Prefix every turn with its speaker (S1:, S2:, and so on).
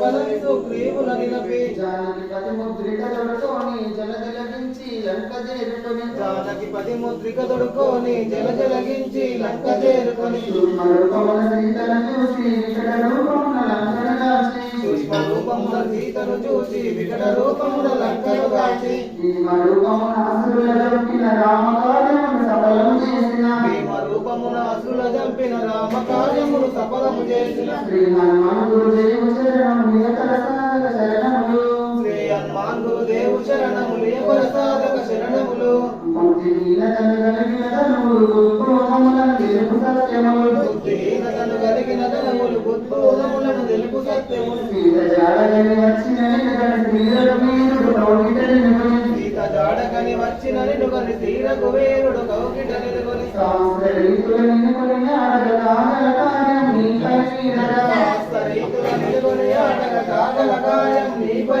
S1: పదవి సుగ్రీవుల నిలపి
S2: జానకి పతి ముద్రిక దొరతోని జల జలగించి లంక చేరుకొని
S1: జానకి పది ముద్రిక దొడుకొని జల జలగించి లంక చేరుకొని
S2: రూపమున
S1: సూక్ష్మ రూపమున సీతను చూసి వికట రూపమున లంకను
S2: మరుపమున అసురుల
S1: కార్యమును సఫలము చేసిన
S2: శ్రీ హనుమాన్ గురుదేవు శరణం నియతల సాగర శరణములు
S1: శ్రీ హనుమాన్ గురుదేవు శరణములు ఎవర సాధక శరణములు.
S2: భక్తి నీలతను కలిగిన ధనములు గురుకులములను తెలుపు సత్యములు
S1: బుద్ధిహీనతను కలిగిన ధనములు బుద్ధోదములను తెలుపు సత్యములు.
S2: సీత జాడగని వచ్చిన నిలకడ వీరుడు నిలువని
S1: సీత జాడకని వచ్చిన నిలుగని తీరకు వేరుడు కౌకిట
S2: నిలుకొని ఆడగ కాగల కార్యం నీపై వీరగా
S1: శాస్త్ర రీతుల నిలుగని ఆటగ కాగల కార్యం నీపై